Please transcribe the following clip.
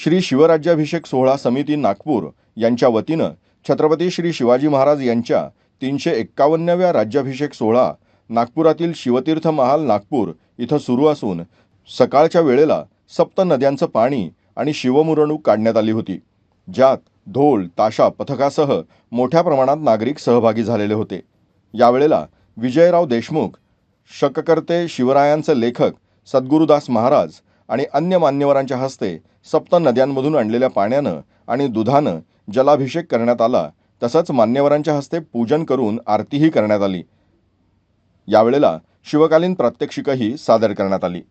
श्री शिवराज्याभिषेक सोहळा समिती नागपूर यांच्या वतीनं छत्रपती श्री शिवाजी महाराज यांच्या तीनशे एक्कावन्नव्या राज्याभिषेक सोहळा नागपुरातील शिवतीर्थ महाल नागपूर इथं सुरू असून सकाळच्या वेळेला सप्त नद्यांचं पाणी आणि शिवमुरणूक काढण्यात आली होती. ज्यात ढोल ताशा पथकासह मोठ्या प्रमाणात नागरिक सहभागी झालेले होते. यावेळेला विजयराव देशमुख शककर्ते शिवरायांचे लेखक सद्गुरुदास महाराज आणि अन्य मान्यवरांच्या हस्ते सप्त नद्यांमधून आणलेल्या पाण्यानं आणि दुधानं जलाभिषेक करण्यात आला. तसंच मान्यवरांच्या हस्ते पूजन करून आरतीही करण्यात आली. यावेळेला शिवकालीन प्रात्यक्षिकही सादर करण्यात आली.